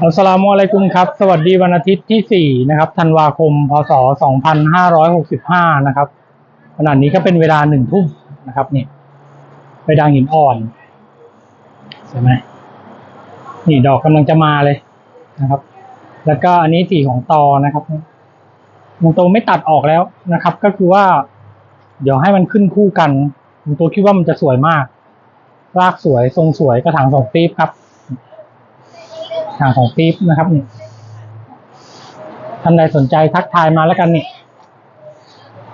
อัสลามุอะลัยกุมครับ สวัสดีวันอาทิตย์ที่ 4 นะครับธันวาคม พศ 2565 นะครับขณะนี้ก็เป็นเวลาหนึ่งทุ่มนะครับนี่ไปดังหินอ่อนใช่ไหมนี่ดอกกำลังจะมาเลยนะครับ แล้วก็อันนี้สีของตอนะครับมุงโตไม่ตัดออกแล้วนะครับ ก็คือว่า เดี๋ยวให้มันขึ้นคู่กันมุงโตคิดว่ามันจะสวยมาก รากสวยทรงสวยกระถางสองปี๊บครับ ทางของปี๊บนะครับนี่ท่านใดสนใจทักทายมาแล้วกันนี่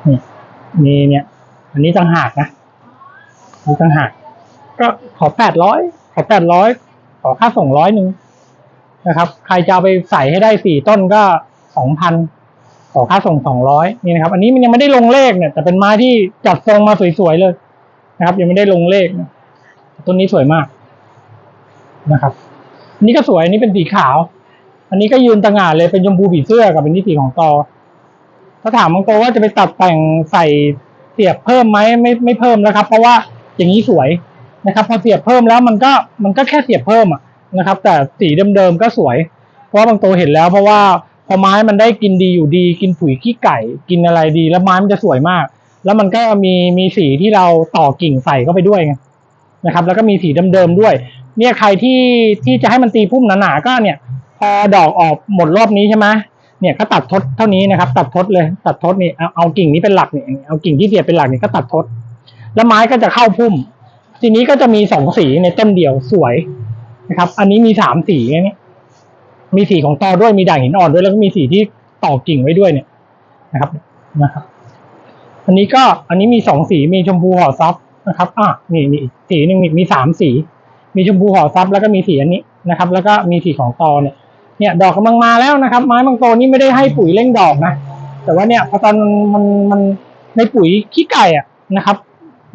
นี่มีเนี่ย อันนี้ต่างหากนะนี่ต่างหาก ก็ขอแปดร้อยขอแปดร้อยขอค่าส่งร้อยหนึ่งนะครับ ใครจะไปใส่ให้ได้สี่ต้นก็สองพันขอค่าส่งสองร้อยนี่นะครับ อันนี้มันยังไม่ได้ลงเลขเนี่ย แต่เป็นไม้ที่จัดทรงมาสวยๆเลยนะครับ ยังไม่ได้ลงเลขนะต้นนี้สวยมากนะครับ นี้ก็สวยอันนี้เป็นสีขาว อันนี้ก็ยืนตะหง่านเลยเป็นชมพูผีเสื้อกับเป็นที่สีของตอถ้าถามบางโตว่าจะไปตัดแต่งใส่เสียบเพิ่มไหมไม่ไม่เพิ่มแล้วครับ เพราะว่าอย่างนี้สวยนะครับ พอเสียบเพิ่มแล้วมันก็มันก็แค่เสียบเพิ่มอะนะครับ แต่สีเดิมๆก็สวย เพราะบางโตเห็นแล้วเพราะว่าพอไม้มันได้กินดีอยู่ดี กินปุ๋ยขี้ไก่ กินอะไรดี แล้วไม้มันจะสวยมาก แล้วมันก็มีมีสีที่เราต่อกิ่งใส่เข้าไปด้วยไงนะครับ แล้วก็มีสีเดิมๆด้วย เนี่ยใครที่ที่จะให้มันตีพุ่มหนาๆก็เนี่ย พอดอกออกหมดรอบนี้ใช่ไหมเนี่ยก็ตัดทดเท่านี้นะครับ ตัดทดเลยตัดทดนี่เอาเอากิ่งนี้เป็นหลักเนี่ยเอากิ่งที่เสียบเป็นหลักเนี่ยก็ตัดทด แล้วไม้ก็จะเข้าพุ่ม ทีนี้ก็จะมีสองสีในต้นเดียวสวยนะครับ อันนี้มีสามสีเนี่ยมีสีของตอด้วยมีด่างหินอ่อนด้วยแล้วก็มีสีที่ต่อกิ่งไว้ด้วยเนี่ยนะครับนะครับ อันนี้ก็อันนี้มีสองสีมีชมพูห่อซับนะครับ อะนี่มีอีกสีหนึ่งมีมีสามสี มีชมพูห่อซับแล้วก็มีสีอันนี้นะครับ แล้วก็มีสีของตอเนี่ยเนี่ยดอกกำลังมาแล้วนะครับ ไม้บางโตนี่ไม่ได้ให้ปุ๋ยเร่งดอกนะ แต่ว่าเนี่ยพอตอนมันมันในปุ๋ยขี้ไก่อะนะครับ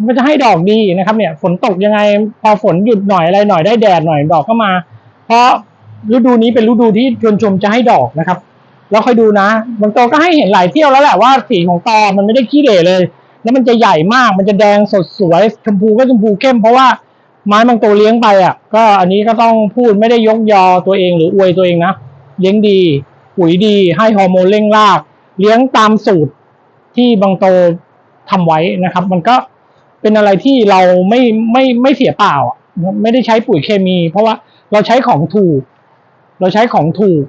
มันจะให้ดอกดีนะครับ เนี่ย ฝนตกยังไง พอฝนหยุดหน่อยอะไรหน่อยได้แดดหน่อยดอกก็มา เพราะฤดูนี้เป็นฤดูที่ชวนชมจะให้ดอกนะครับแล้วค่อยดูนะบางโตก็ให้เห็นหลายเที่ยวแล้วแหละว่าสีของตอมันไม่ได้ขี้เหร่เลย แล้วมันจะใหญ่มากมันจะแดงสดสวยชมพูก็ชมพูเข้มเพราะว่า ไม้บางตัวเลี้ยงไปอะ ก็อันนี้ก็ต้องพูดไม่ได้ยกยอตัวเองหรืออวยตัวเองนะเลี้ยงดีปุ๋ยดีให้ฮอร์โมนเร่งราก เลี้ยงตามสูตรที่บางโตทำไว้นะครับ มันก็เป็นอะไรที่เราไม่ไม่ไม่เสียเปล่า ไม่ได้ใช้ปุ๋ยเคมี เพราะว่าเราใช้ของถูก เราใช้ของถูก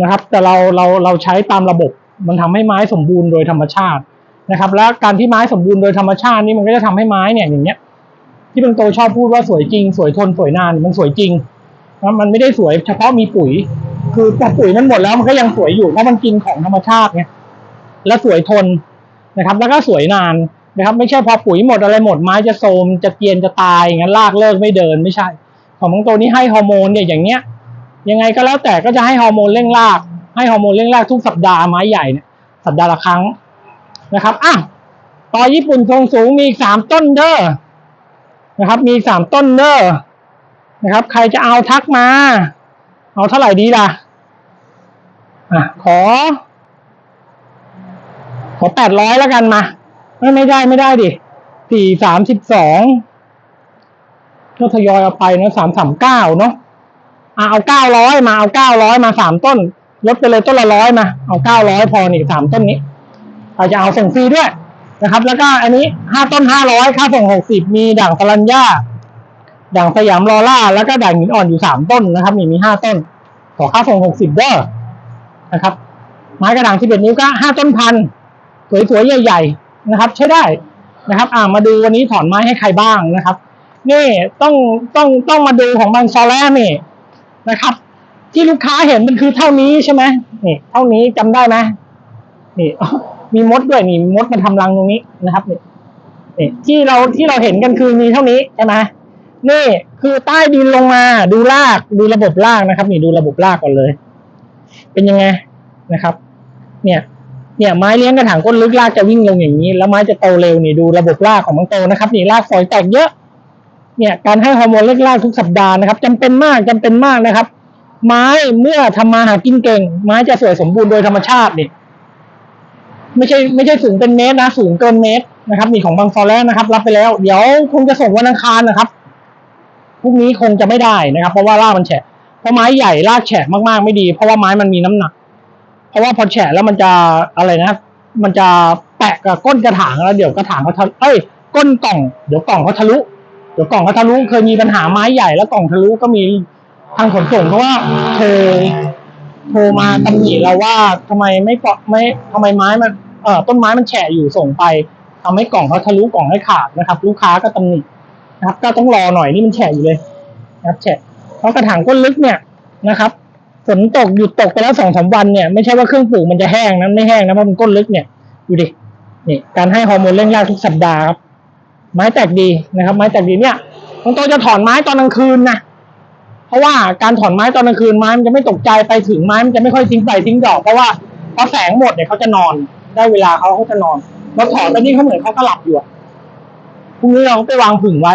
นะครับ แต่เราเราเราใช้ตามระบบ มันทำให้ไม้สมบูรณ์โดยธรรมชาตินะครับ แล้วการที่ไม้สมบูรณ์โดยธรรมชาตินี่มันก็จะทำให้ไม้เนี่ยอย่างเงี้ย ที่บางโตชอบพูดว่าสวยจริง สวยทนสวยนานมันสวยจริงนะมันไม่ได้สวยเฉพาะมีปุ๋ย คือแต่ปุ๋ยมันหมดแล้วมันก็ยังสวยอยู่เพราะมันกินของธรรมชาติไงแล้วสวยทนนะครับ แล้วก็สวยนานนะครับ ไม่ใช่พอปุ๋ยหมดอะไรหมดไม้จะโทมจะเกียนจะตายงั้นรากเลิกไม่เดินไม่ใช่ ของบางโตนี้ให้ฮอร์โมนเนี่ยอย่างเงี้ย ยังไงก็แล้วแต่ก็จะให้ฮอร์โมนเร่งราก ให้ฮอร์โมนเร่งรากทุกสัปดาห์ไม้ใหญ่เนี่ยสัปดาห์ละครั้งนะครับอะต่อญี่ปุ่นทรงสูงมีอีกสามต้นเด้อ นะครับ มีสามต้นเด้อนะครับ ใครจะเอาทักมา เอาเท่าไหร่ดีล่ะอะขอ ขอแปดร้อยแล้วกันมา ไม่ไม่ได้ไม่ได้ดิสี่สามสิบสองก็ทยอยเอาไปนะสามสามเก้าเนาะอะเอาเก้าร้อยมาเอาเก้าร้อยมาสามต้นลดไปเลยต้นละร้อยมา เอาเก้าร้อยพอนี่สามต้นนี้เราจะเอาส่งฟรีด้วย นะครับ แล้วก็อันนี้ห้าต้นห้าร้อยค่าส่งหกสิบมีด่างสลัญญาด่างสยามลอล่า แล้วก็ด่างหินอ่อนอยู่สามต้นนะครับมีมีห้าต้น ขอค่าส่งหกสิบเด้อนะครับ ไม้กระด่างที่เป็นนิ้วก็ห้าต้นพันสวยๆใหญ่ ๆ นะครับ ใช้ได้นะครับ อ่ามาดูวันนี้ถอนไม้ให้ใครบ้างนะครับนี่ต้องต้องต้องมาดูของบางซอแลนี่นะครับ ที่ลูกค้าเห็นมันคือเท่านี้ใช่ไหมนี่ เท่านี้จำได้ไหมนี่ มีมดด้วยนี่มดมันทำรังตรงนี้นะครับนี่ที่เราที่เราเห็นกันคือมีเท่านี้ใช่ไหมนี่คือใต้ดินลงมาดูรากดูระบบรากนะครับ นี่ดูระบบรากก่อนเลย เป็นยังไงนะครับ เนี่ย เนี่ยไม้เลี้ยงกระถางก้นลึกรากจะวิ่งลงอย่างนี้ แล้วไม้จะโตเร็วนี่ดูระบบรากของมันโตนะครับ นี่รากฝอยแตกเยอะ เนี่ยการให้ฮอร์โมนเล็กรากทุกสัปดาห์นะครับจำเป็นมากจำเป็นมากนะครับ ไม้เมื่อทำมาหากินเก่ง ไม้จะสวยสมบูรณ์โดยธรรมชาตินี่ ไม่ใช่ไม่ใช่สูงเป็นเมตรนะ สูงเกินเมตรนะครับ มีของบางซอแล้วนะครับ รับไปแล้ว เดี๋ยวคงจะส่งวันอังคารนะครับพรุ่งนี้คงจะไม่ได้นะครับ เพราะว่าล่ามันแฉะเพราะไม้ใหญ่ลากแฉะมากๆไม่ดี เพราะว่าไม้มันมีน้ำหนัก เพราะว่าพอแฉะแล้วมันจะอะไรนะ มันจะแปะกับก้นกระถางแล้วเดี๋ยวกระถางเขาทะเอ้ยก้นกล่องเดี๋ยวกล่องเขาทะลุเดี๋ยวกล่องเขาทะลุเคยมีปัญหาไม้ใหญ่แล้วกล่องทะลุก็มีทางขนส่งเพราะว่าโทร โทรมาตำหนิเราว่าทำไมไม่เกาะไม่ทำไมไม้มันเอ่อต้นไม้มันแฉะอยู่ส่งไปทำให้กล่องเขาทะลุกล่องให้ขาดนะครับ ลูกค้าก็ตำหนินะครับ ก็ต้องรอหน่อยนี่มันแฉะอยู่เลยนะครับ แฉะเพราะกระถางก้นลึกเนี่ยนะครับฝนตกหยุดตกไปแล้วสองสามวันเนี่ยไม่ใช่ว่าเครื่องปลูกมันจะแห้งนะไม่แห้งนะเพราะมันก้นลึกเนี่ยดูดินี่การให้ฮอร์โมนเร่งรากทุกสัปดาห์ครับไม้แตกดีนะครับ ไม้แตกดีเนี่ยบางตัวจะถอนไม้ตอนกลางคืนนะ เพราะว่าการถอนไม้ตอนกลางคืนไม้มันจะไม่ตกใจไปถึงไม้มันจะไม่ค่อยทิ้งใบทิ้งดอกเพราะว่าพอแสงหมดเนี่ยเขาจะนอน ได้เวลาเขาเขาจะนอนเราถอนไปนี่เขาเหมือนเขาก็หลับอยู่อะพรุ่งนี้เราไปวางผึ่งไว้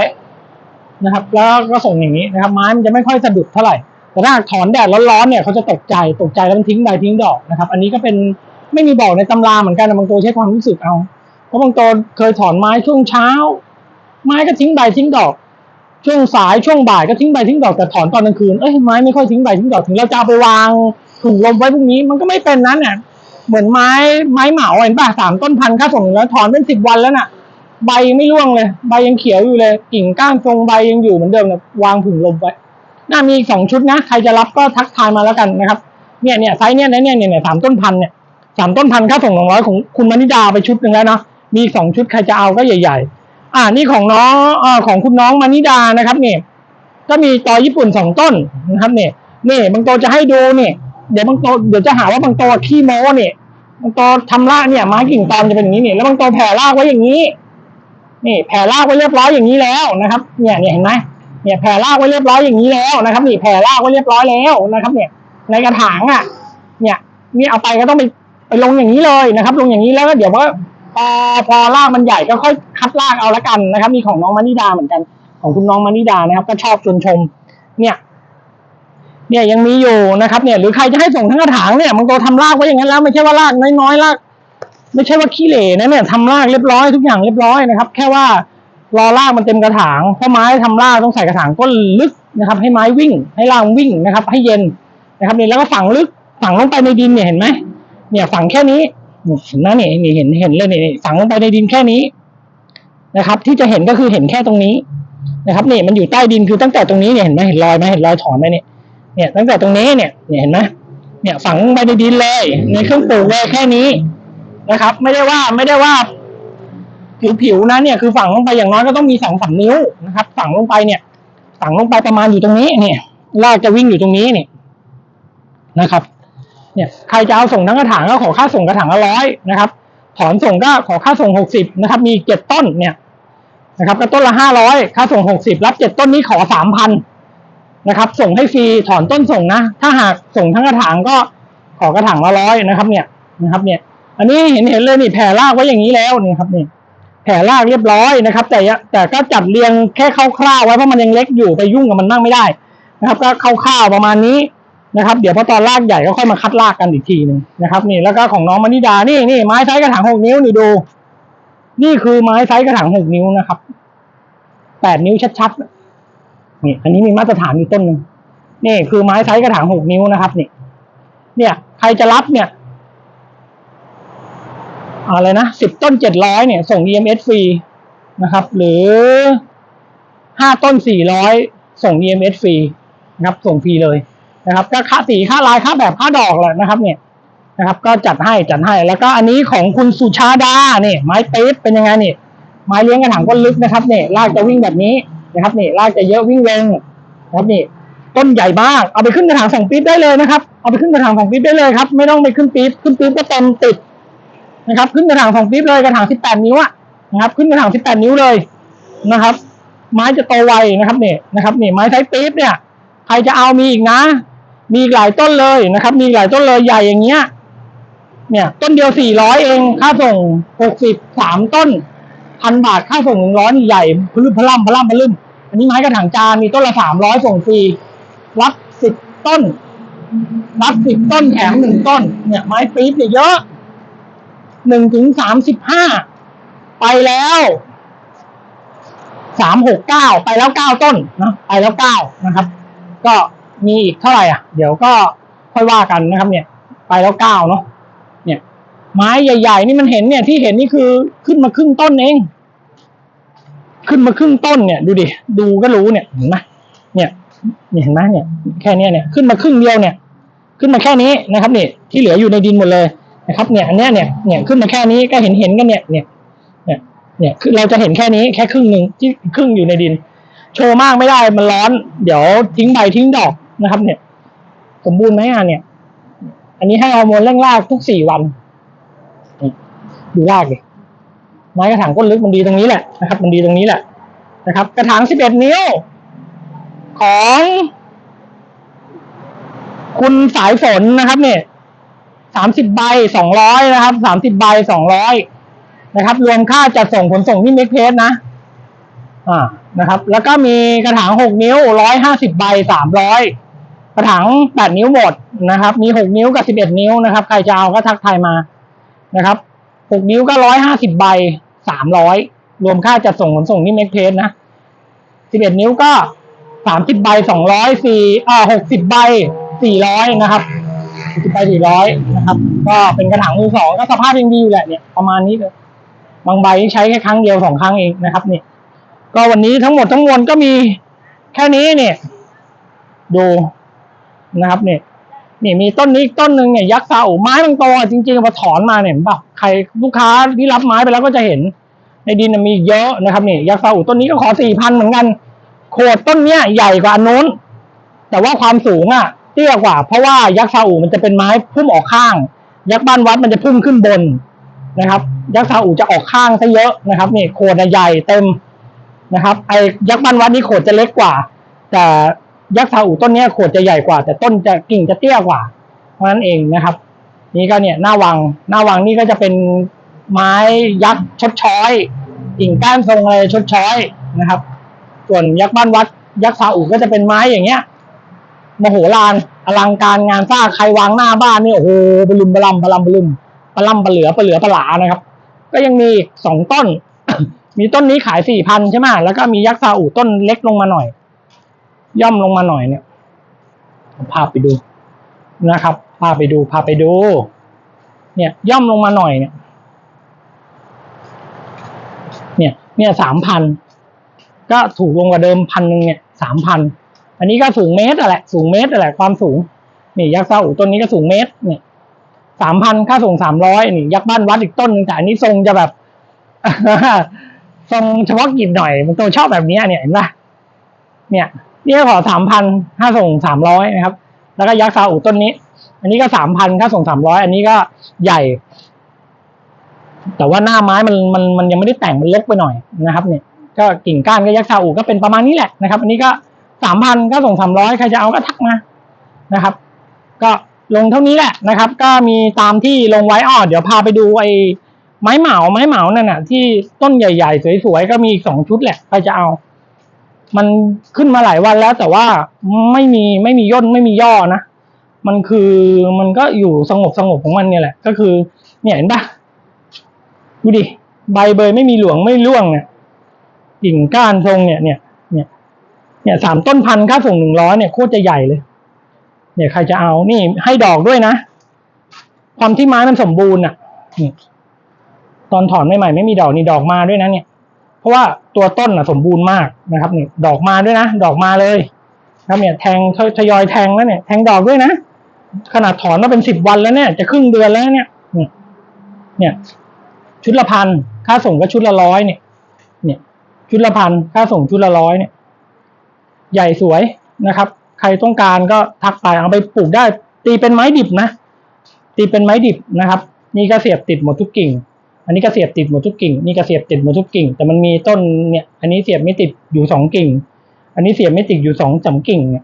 นะครับ แล้วก็ส่งอย่างนี้นะครับ ไม้มันจะไม่ค่อยสะดุดเท่าไหร่แต่ถ้าถอนแดดร้อนๆเนี่ยเขาจะตกใจตกใจแล้วมันทิ้งใบทิ้งดอกนะครับ อันนี้ก็เป็นไม่มีบอกในตำราเหมือนกันบางตัวใช้ความรู้สึกเอาเพราะบางตัวเคยถอนไม้ช่วงเช้า ไม้ก็ทิ้งใบทิ้งดอก ช่วงสายช่วงบ่ายก็ทิ้งใบทิ้งดอกแต่ถอนตอนกลางคืนเอ้ยไม้ไม่ค่อยทิ้งใบทิ้งดอกถึงเราจะเอาไปวางถุงลมไว้พรุ่งนี้มันก็ไม่เป็นนั้นเนี่ยเหมือนไม้ไม้เหมาเห็นป่ะสามต้นพันค่าส่งแล้วถอนเป็นสิบวันแล้วน่ะ ใบไม่ร่วงเลย ใบยังเขียวอยู่เลยกิ่งก้านทรงใบยังอยู่เหมือนเดิมเลยวางถุงลมไว้น่ามีสองชุดนะใครจะรับก็ทักทายมาแล้วกันนะครับเนี่ยเนี่ยไซส์เนี่ยเนี่ยเนี่ยเนี่ยสามต้นพันเนี่ยสามต้นพันค่าส่งหนึ่งร้อยของคุณมณิดาไปชุดหนึ่งแล้วเนาะมีสองชุดใครจะเอาก็ใหญ่ ๆ อ่านี่ของน้องอของคุณน้องมานิดานะครับเนี่ยก็มีตอญี่ปุ่นสองต้นนะครับเนี่ยนี่บางโตจะให้ดูเนี่ยเดี๋ยวบางโตเดี๋ยวจะหาว่าบางโตขี้โม้เนี่ยบางโตทำรากเนี่ยไม้กิ่งตอนจะเป็นอย่างนี้เนี่ยแล้วบางโตแผ่รากไว้อย่างนี้ นี่แผ่รากไว้เรียบร้อยอย่างนี้แล้วนะครับ เนี่ยเนี่ยเห็นไหมเนี่ยแผ่รากไว้เรียบร้อยอย่างนี้แล้วนะครับ นี่แผ่รากไว้เรียบร้อยแล้วนะครับ เนี่ย ในกระถางอะ เนี่ยนี่เอาไปก็ต้องไปไปลงอย่างนี้เลยนะครับ ลงอย่างนี้แล้วก็เดี๋ยวว่า พอพอรากมันใหญ่ก็ค่อยคัดรากเอาละกันนะครับ มีของน้องมานิดาเหมือนกัน ของคุณน้องมานิดานะครับ ก็ชอบชวนชม เนี่ย เนี่ยยังมีอยู่นะครับ เนี่ย หรือใครจะให้ส่งทั้งกระถางเนี่ยมันก็ทำรากไว้อย่างนั้นแล้วไม่ใช่ว่ารากน้อยๆรากไม่ใช่ว่าขี้เหร่นะเนี่ยทำรากเรียบร้อยทุกอย่างเรียบร้อยนะครับ แค่ว่ารอรากมันเต็มกระถางเพราะไม้ทำรากต้องใส่กระถางก้นลึกนะครับ ให้ไม้วิ่ง ให้รากวิ่งนะครับ ให้เย็นนะครับนี่แล้วก็ฝังลึกฝังลงไปในดินเนี่ยเห็นไหมเนี่ยฝังแค่นี้ เห็นไหมเนี่ยนี่เห็นเห็นเลยนี่ฝังลงไปในดินแค่นี้นะครับ ที่จะเห็นก็คือเห็นแค่ตรงนี้นะครับนี่มันอยู่ใต้ดินคือตั้งแต่ตรงนี้เนี่ยเห็นไหมเห็นรอยไหมเห็นรอยถอนไหมเนี่ยเนี่ยตั้งแต่ตรงนี้เนี่ยเนี่ยเห็นไหมเนี่ยฝังลงไปในดินเลย ในเครื่องปลูกเลยแค่นี้นะครับ ไม่ได้ว่าไม่ได้ว่า ผิวๆนะเนี่ยคือฝังลงไปอย่างน้อยก็ต้องมีสองสามนิ้วนะครับ ฝังลงไปเนี่ย ฝังลงไปประมาณอยู่ตรงนี้เนี่ยรากจะวิ่งอยู่ตรงนี้เนี่ยนะครับ เนี่ยใครจะเอาส่งทั้งกระถางก็ขอค่าส่งกระถางละร้อยนะครับ ถอนส่งก็ขอค่าส่งหกสิบนะครับ มีเจ็ดต้นเนี่ยนะครับก็ต้นละห้าร้อยค่าส่งหกสิบรับเจ็ดต้นนี้ขอสามพันนะครับ ส่งให้ฟรีถอนต้นส่งนะ ถ้าหากส่งทั้งกระถางก็ขอกระถางละร้อยนะครับเนี่ยนะครับเนี่ย อันนี้เห็นเห็นเลยนี่แผ่รากไว้อย่างนี้แล้วนี่ครับนี่แผ่รากเรียบร้อยนะครับ แต่แต่ก็จัดเรียงแค่คร่าวๆไว้เพราะมันยังเล็กอยู่ไปยุ่งกับมันมากไม่ได้นะครับ ก็คร่าวๆประมาณนี้ นะครับ เดี๋ยวพอตอนรากใหญ่ก็ค่อยมาคัดรากกันอีกทีหนึ่งนะครับ นี่แล้วก็ของน้องมณิดานี่นี่ไม้ไซส์กระถางหกนิ้วนี่ดู นี่คือไม้ไซส์กระถางหกนิ้วนะครับแปดนิ้วชัดๆนี่อันนี้มีมาตรฐานอยู่ต้นนึงนี่คือไม้ไซส์กระถางหกนิ้วนะครับ นี่ เนี่ย ใครจะรับเนี่ยอะไรนะสิบต้นเจ็ดร้อยเนี่ย ส่ง EMS ฟรีนะครับ หรือห้าต้นสี่ร้อยส่ง EMS ฟรีนะครับ ส่งฟรีเลย นะครับ ก็ค่าสีค่าลายค่าแบบค่าดอกแหละนะครับ เนี่ยนะครับ ก็จัดให้จัดให้ แล้วก็อันนี้ของคุณสุชาดาเนี่ยไม้ปี๊บเป็นยังไงเนี่ยไม้เลี้ยงกระถางก้นลึกนะครับเนี่ยรากจะวิ่งแบบนี้นะครับเนี่รากจะเยอะวิ่งเวงนะครับนี่ต้นใหญ่มากเอาไปขึ้นกระถางสองปี๊บได้เลยนะครับ เอาไปขึ้นกระถางสองปี๊บได้เลยครับ ไม่ต้องไปขึ้นปี๊บขึ้นปี๊บก็เต็มติดนะครับ ขึ้นกระถางสองปี๊บเลยกระถางสิบแปดนิ้วอะนะครับ ขึ้นกระถางสิบแปดนิ้วเลยนะครับ ไม้จะโตไวนะครับเนี่ยนะครับนี่ไม้ไซส์ปี๊บเนี่ยใครจะเอามีอีกนะ มีหลายต้นเลยนะครับ มีหลายต้นเลยใหญ่อย่างเงี้ย เนี่ย ต้นเดียวสี่ร้อยเอง ค่าส่งหกสิบสามต้นพันบาทค่าส่งหนึ่งร้อยใหญ่พลุ่มพล่ำพล่ำพลุ่มอันนี้ไม้กระถางจานมีต้นละสามร้อยส่งฟรีรับสิบต้นรับสิบต้นแถมหนึ่งต้น เนี่ย ไม้ปี๊บเนี่ยเยอะหนึ่งถึงสามสิบห้าไปแล้วสามหกเก้าไปแล้วเก้าต้นนะไปแล้วเก้านะครับ ก็ มีอีกเท่าไหร่อะ เดี๋ยวก็ค่อยว่ากันนะครับ เนี่ย ไปแล้วเก้าเนาะเนี่ย ไม้ใหญ่ ๆ นี่มันเห็นเนี่ยที่เห็นนี่คือขึ้นมาครึ่งต้นเอง ขึ้นมาครึ่งต้นเนี่ย ดูดิดูก็รู้เนี่ยเห็นไหมเนี่ยเห็นไหมเนี่ย แค่เนี้ยเนี่ยขึ้นมาครึ่งเดียวเนี่ย ขึ้นมาแค่นี้นะครับเนี่ยที่เหลืออยู่ในดินหมดเลยนะครับ เนี่ยอันเนี้ยเนี่ยเนี่ยขึ้นมาแค่นี้ก็เห็นเห็นกันเนี่ยเนี่ยเนี่ยเนี่ยคือเราจะเห็นแค่นี้แค่ครึ่งหนึ่งที่ครึ่งอยู่ในดิน โชว์มากไม่ได้มันร้อน เดี๋ยวทิ้งใบทิ้งดอก นะครับ เนี่ย สมบูรณ์ไหมอะเนี่ย อันนี้ให้ฮอร์โมนเร่งรากทุกสี่วันดูรากดิไม้กระถางก้นลึกมันดีตรงนี้แหละนะครับ มันดีตรงนี้แหละนะครับ กระถางสิบเอ็ดนิ้ว ของ คุณสายฝนนะครับเนี่ยสามสิบใบสองร้อยนะครับสามสิบใบสองร้อยนะครับ รวมค่าจัดส่งขนส่งที่เมกเพสนะ อ่านะครับ แล้วก็มีกระถางหกนิ้วร้อยห้าสิบใบสามร้อย กระถางแปดนิ้วหมดนะครับ มีหกนิ้วกับสิบเอ็ดนิ้วนะครับ ใครจะเอาก็ทักทายมานะครับหกนิ้วก็ร้อยห้าสิบใบสามร้อยรวมค่าจัดส่งขนส่งที่เมกเพสนะสิบเอ็ดนิ้วก็สามสิบใบสองร้อยสี่อ่าหกสิบใบสี่ร้อยนะครับสิบใบสี่ร้อยนะครับ ก็เป็นกระถางมือสองก็สภาพยังดีอยู่แหละเนี่ยประมาณนี้เลยบางใบใช้แค่ครั้งเดียวสองครั้งเองนะครับเนี่ยก็วันนี้ทั้งหมดทั้งมวลก็มีแค่นี้เนี่ยดู นะครับเนี่ยนี่มีต้นนี้อีกต้นหนึ่งเนี่ยยักษ์ซาอุไม้มันโตอะจริงๆพอถอนมาเนี่ยเห็นป่ะใครลูกค้าที่รับไม้ไปแล้วก็จะเห็น ในดินมีเยอะนะครับเนี่ยยักษ์ซาอุต้นนี้ก็ขอสี่พันเหมือนกัน โขดต้นเนี้ยใหญ่กว่าอันนู้น แต่ว่าความสูงอะเตี้ยกว่า เพราะว่ายักษ์ซาอุมันจะเป็นไม้พุ่มออกข้าง ยักษ์บ้านวัดมันจะพุ่มขึ้นบนนะครับ ยักษ์ซาอุจะออกข้างซะเยอะนะครับนี่โขดใหญ่เต็มนะครับ ไอ้ยักษ์บ้านวัดนี่โขดจะเล็กกว่า แต่ ยักษ์ซาอุต้นนี้ยโขดจะใหญ่กว่า แต่ต้นจะกิ่งจะเตี้ยกว่า เพราะนั้นเองนะครับ นี่ก็เนี่ยหน้าวังหน้าวังนี่ก็จะเป็นไม้ยักษ์ชดช้อยกิ่งก้านทรงอะไรชดช้อยนะครับ ส่วนยักษ์บ้านวัด ยักษ์ซาอุก็จะเป็นไม้อย่างเงี้ยมโหฬารอลังการงานสร้างใครวางหน้าบ้านนี่โอ้โหบลุมบลัมบลัมบลุมบลัมบเหลือปะเหลือปะหลานะครับ ก็ยังมีสองต้น มีต้นนี้ขายสี่พันใช่ไหมแล้วก็มียักษ์ซาอุต้นเล็กลงมาหน่อย ย่อมลงมาหน่อยเนี่ยพาไปดูนะครับพาไปดูพาไปดู เนี่ย ย่อมลงมาหน่อยเนี่ย เนี่ย เนี่ยสามพันก็ถูกลงกว่าเดิมพันหนึ่งเนี่ยสามพันอันนี้ก็สูงเมตรแหละ สูงเมตรแหละความสูง นี่ยักษ์ซาอุต้นนี้ก็สูงเมตร เนี่ยสามพันค่าส่งสามร้อยนี่ยักษ์บ้านวัดอีกต้นหนึงแต่อันนี้ทรงจะแบบทรงเฉพาะกิจหน่อย มันตัวชอบแบบนี้เนี่ยเห็นปะเนี่ย นี่ก็ขอสามพันค่าส่งสามร้อยนะครับ แล้วก็ยักษ์ซาอุต้นนี้ อันนี้ก็สามพันค่าส่งสามร้อยอันนี้ก็ใหญ่ แต่ว่าหน้าไม้มันมันมันยังไม่ได้แต่งมันเล็กไปหน่อยนะครับ เนี่ย ก็กิ่งก้านก็ยักษ์ซาอุก็เป็นประมาณนี้แหละนะครับ อันนี้ก็สามพันก็ส่งสามร้อยใครจะเอาก็ทักมานะครับ ก็ลงเท่านี้แหละนะครับ ก็มีตามที่ลงไว้อ้อเดี๋ยวพาไปดูไอ้ไม้เหมาไม้เหมานั่นน่ะ ที่ต้นใหญ่ ๆ สวยๆก็มีสองชุดแหละใครจะเอา มันขึ้นมาหลายวันแล้ว แต่ว่าไม่มีไม่มีย่นไม่มีย่อนะมันคือมันก็อยู่สงบสงบของมันเนี่ยแหละ ก็คือ เนี่ยเห็นปะดูดิใบเบยไม่มีหลวงไม่ร่วงเนี่ยกิ่งก้านทรงเนี่ยเนี่ยเนี่ยเนี่ยสามต้นพันค่าส่งหนึ่งร้อยเนี่ยโคตรจะใหญ่เลย เนี่ยใครจะเอานี่ให้ดอกด้วยนะ ความที่ไม้มันสมบูรณ์อะตอนถอนใหม่ๆไม่มีดอกนี่ดอกมาด้วยนะเนี่ย ราะว่าตัวต้นอะสมบูรณ์มากนะครับนี่ดอกมาด้วยนะ ดอกมาเลยครับเนี่ยแทงทยอยแทงแล้วเนี่ยแทงดอกด้วยนะขนาดถอนมาเป็นสิบวันแล้วเนี่ย จะครึ่งเดือนแล้วเนี่ยเนี่ย เนี่ย ชุดละพันค่าส่งก็ชุดละร้อยเนี่ย เนี่ย ชุดละพันค่าส่งชุดละร้อยเนี่ย ใหญ่สวยนะครับ ใครต้องการก็ทักไปเอาไปปลูกได้ ตีเป็นไม้ดิบนะตีเป็นไม้ดิบนะครับ นี่ก็เสียบติดหมดทุกกิ่ง อันนี้ก็เสียบติดหมดทุกกิ่ง นี่ก็เสียบติดหมดทุกกิ่ง แต่มันมีต้นเนี่ย อันนี้เสียบไม่ติดอยู่สองกิ่ง อันนี้เสียบไม่ติดอยู่สองสามกิ่งเนี่ย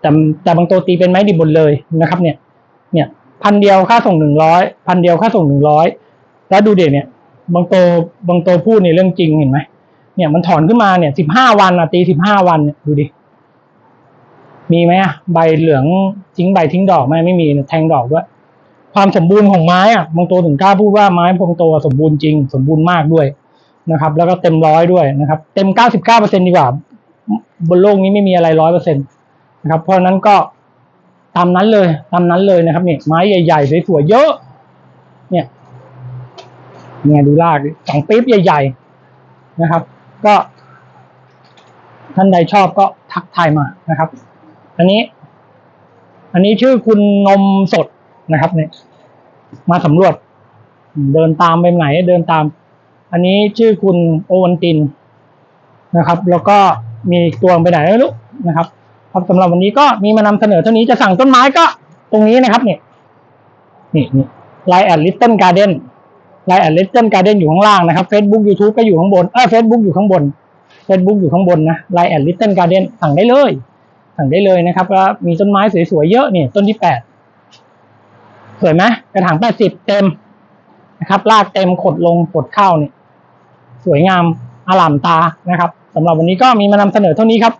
แต่แต่บางตัวตีเป็นไม้ดิบหมดเลยนะครับ เนี่ย เนี่ยพันเดียวค่าส่งหนึ่งร้อยพันเดียวค่าส่งหนึ่งร้อยแล้วดูเด็เนี่ย บางตัวบางตัวพูดในเรื่องจริงเห็นไหมเนี่ยมันถอนขึ้นมาเนี่ยสิบห้าวันอะตีสิบห้าวันเนี่ยดูดิมีไหมอะใบเหลืองทิ้งใบทิ้งดอกไหมไม่มีแทงดอกด้วย ความสมบูรณ์ของไม้อะบางตัวถึงกล้าพูดว่าไม้พวงโตสมบูรณ์จริง สมบูรณ์มากด้วยนะครับ แล้วก็เต็มร้อยด้วยนะครับ เต็มเก้าสิบเก้าเปอร์เซ็นดีกว่า บนโลกนี้ไม่มีอะไรร้อยเปอร์เซ็นตนะครับ เพราะนั้นก็ตามนั้นเลยตามนั้นเลยนะครับเนี่ยไม้ใหญ่ๆสวยๆเยอะ เนี่ยเนี่ยดูลากสองปี๊บใหญ่ ๆนะครับ ก็ ท่านใดชอบก็ทักทายมานะครับ อันนี้ อันนี้ชื่อคุณนมสด นะครับเนี่ยมาสำรวจ เดินตามไปไหนเดินตาม อันนี้ชื่อคุณโอวันตินนะครับ แล้วก็มีตัวไปไหนไม่รู้นะครับครับสำหรับวันนี้ก็มีมานำเสนอเท่านี้จะสั่งต้นไม้ก็ตรงนี้นะครับ เนี่ย นี่นี่ไลแอดลิตเติ้ลการ์เด้นไลแอดลิตเติ้ลการ์เด้นอยู่ข้างล่างนะครับ Facebook YouTube ก็อยู่ข้างบนเออ Facebook อยู่ข้างบน Facebook อยู่ข้างบนนะไลแอดลิตเติ้ลการ์เด้นสั่งได้เลย สั่งได้เลยนะครับแล้วมีต้นไม้สวยๆเยอะเนี่ยต้นที่แปด สวยไหมกระถางแปดสิบเต็มนะครับ ลากเต็มขดลงขดเข้าเนี่ยสวยงามอลามตานะครับสำหรับวันนี้ก็มีมานำเสนอเท่านี้ครับ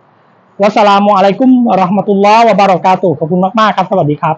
วัสสลามุอะลัยกุมเราะห์มะตุลลอฮ์วะบารอกาตุขอบคุณมากๆครับ สวัสดีครับ